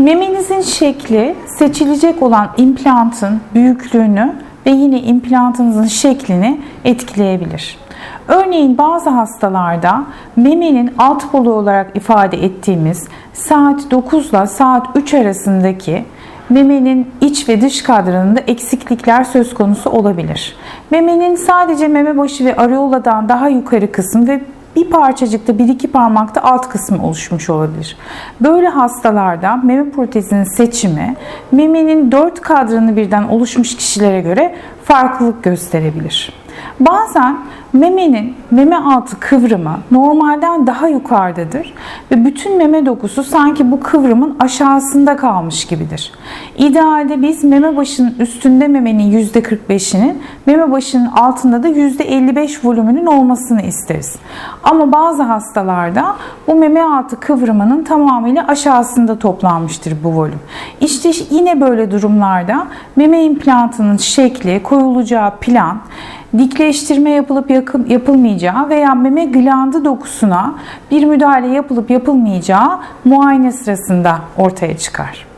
Memenizin şekli seçilecek olan implantın büyüklüğünü ve yine implantınızın şeklini etkileyebilir. Örneğin bazı hastalarda memenin alt polu olarak ifade ettiğimiz saat 9 ile saat 3 arasındaki memenin iç ve dış kadranında eksiklikler söz konusu olabilir. Memenin sadece meme başı ve areoladan daha yukarı kısım ve bir parçacıkta bir iki parmakta alt kısmı oluşmuş olabilir. Böyle hastalarda meme protezinin seçimi memenin dört kadranı birden oluşmuş kişilere göre farklılık gösterebilir. Bazen memenin meme altı kıvrımı normalden daha yukarıdadır ve bütün meme dokusu sanki bu kıvrımın aşağısında kalmış gibidir. İdealde biz meme başının üstünde memenin %45'inin, meme başının altında da %55 volümünün olmasını isteriz. Ama bazı hastalarda bu meme altı kıvrımının tamamıyla aşağısında toplanmıştır bu volüm. İşte yine böyle durumlarda meme implantının şekli, koyulacağı plan, dikleştirme yapılıp yapılmayacağı veya meme glandı dokusuna bir müdahale yapılıp yapılmayacağı muayene sırasında ortaya çıkar.